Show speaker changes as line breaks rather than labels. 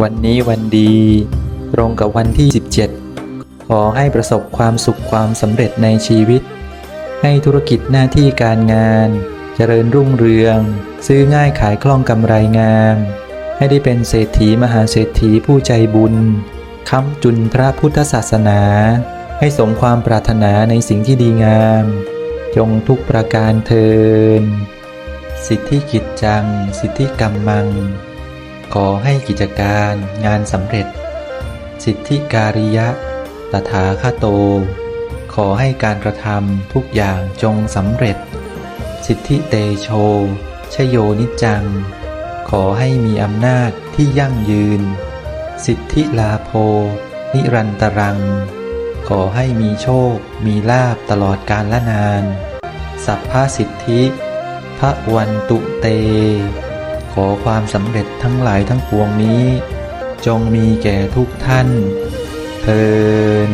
วันนี้วันดี ตรงกับวันที่ 17 ขอให้ประสบความสุขความสำเร็จในชีวิต ให้ธุรกิจหน้าที่การงาน เจริญรุ่งเรือง ซื้อง่ายขายคล่องกำไรงาม ให้ได้เป็นเศรษฐีมหาเศรษฐีผู้ใจบุญค้ำจุนพระพุทธศาสนา ให้สมความปรารถนาในสิ่งที่ดีงาม จงทุกประการเทิน สิทธิกิจจัง สิทธิกรรมัง ขอให้กิจการงานสำเร็จ สิทธิการิยะ ตถาคโต ขอให้การกระทำทุกอย่างจงสำเร็จ สิทธิเตโช ชโยนิจัง ขอให้มีอำนาจที่ยั่งยืน สิทธิลาโภ นิรันตรัง ขอให้มีโชค มีลาบตลอดกาลละนาน สัพพสิทธิพระวันตุเต ขอความสำเร็จทั้งหลายทั้งปวงนี้ จงมีแก่ทุกท่านเทิน